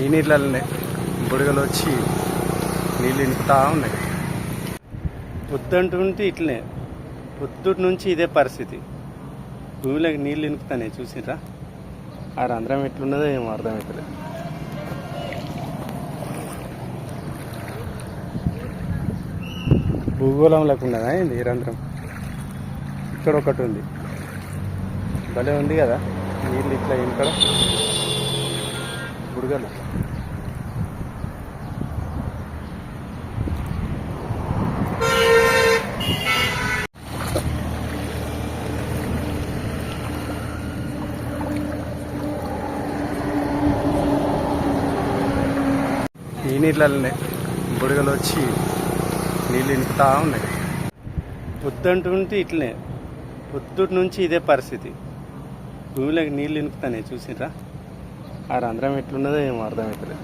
ఈ నీళ్ళనే బుడగలు వచ్చి నీళ్ళు ఇంపుతా ఉన్నాయి. పొద్దుంటుంటే ఇట్లనే. పొద్దుటి నుంచి ఇదే పరిస్థితి. భూమిలోకి నీళ్ళు ఇనుకుతానే చూసిరా ఆ రంధ్రం ఎట్లున్నదో ఏమో అర్థమవుతలేదు భూగోళంలోకి ఉన్నదా ఏంది ఈ రంధ్రం? ఇక్కడ ఒకటి ఉంది. భలే ఉంది కదా నీళ్ళు ఇట్లా ఇక్కడ బుడగలు ఈ నీళ్ళనే బుడగలు వచ్చి నీళ్ళు ఇంకుతా ఉన్నాయి. పొద్దుంటుంటే ఇట్లనే పొద్దుటి నుంచి ఇదే పరిస్థితి. భూమిలోకి నీళ్ళు ఇనుకుతానే చూసిరా ఆ రంధ్రం ఎట్లున్నదో ఏమో అర్థమవుతలేదు